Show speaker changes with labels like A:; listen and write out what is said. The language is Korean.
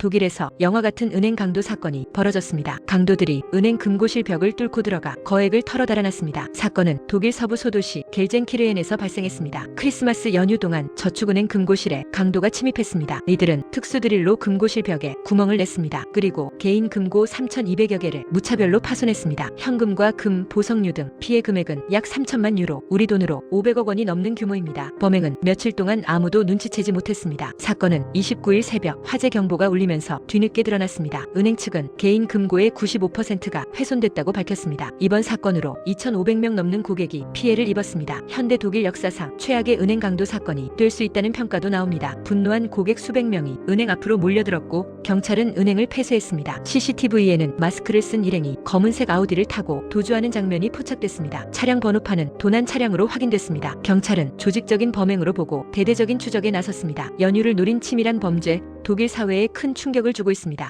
A: 독일에서 영화 같은 은행 강도 사건이 벌어졌습니다. 강도들이 은행 금고실 벽을 뚫고 들어가 거액을 털어 달아났습니다. 사건은 독일 서부 소도시 겔젠키르엔에서 발생했습니다. 크리스마스 연휴 동안 저축은행 금고실에 강도가 침입했습니다. 이들은 특수 드릴로 금고실 벽에 구멍을 냈습니다. 그리고 개인 금고 3,200여 개를 무차별로 파손했습니다. 현금과 금, 보석류 등 피해 금액은 약 3천만 유로, 우리 돈으로 500억 원이 넘는 규모입니다. 범행은 며칠 동안 아무도 눈치채지 못했습니다. 사건은 29일 새벽 화재 경보가 울 리면서 뒤늦게 드러났습니다. 은행 측은 개인 금고의 95%가 훼손됐다고 밝혔습니다. 이번 사건으로 2,500명 넘는 고객이 피해를 입었습니다. 현대 독일 역사상 최악의 은행 강도 사건이 될 수 있다는 평가도 나옵니다. 분노한 고객 수백 명이 은행 앞으로 몰려들었고 경찰은 은행을 폐쇄했습니다. CCTV에는 마스크를 쓴 일행이 검은색 아우디를 타고 도주하는 장면이 포착됐습니다. 차량 번호판은 도난 차량으로 확인됐습니다. 경찰은 조직적인 범행으로 보고 대대적인 추적에 나섰습니다. 연휴를 노린 치밀한 범죄, 독일 사회에 큰 충격을 주고 있습니다.